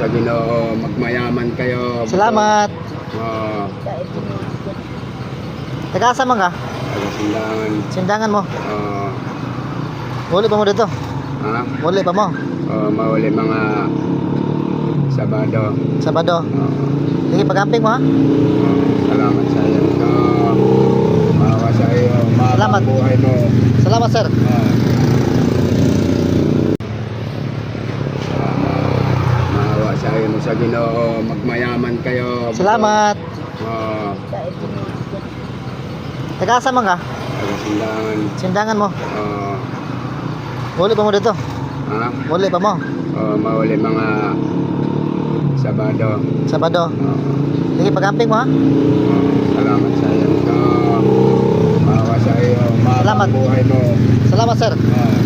sa Ginoo, magmayaman kayo. Salamat. Oo, Taga-asa man ka? taga-sindangan. Sindangan mo. Oo, Muli pa mo dito. ha? Muli pa mo. Oo, mauli mga Sabado. Sabado. Oo, Sige, pag-camping mo ha. oo, salamat sa iyo. So, mawa sa iyo. Salamat. buhay mo. Salamat sir. Oo. Salamat. Maawa sa Ginoo, magmayaman kayo. Salamat. Oo, Taga-asa man ka? taga-sindangan. Sindangan mo. Oo, Muli pa mo dito. ha? Muli pa mo. Oo, mauli mga Sabado. Sabado. Oo. Sige, pag-camping mo ha. Salamat sa iyo. Maawa sa iyo. Salamat. buhay mo. Salamat sir. Ah,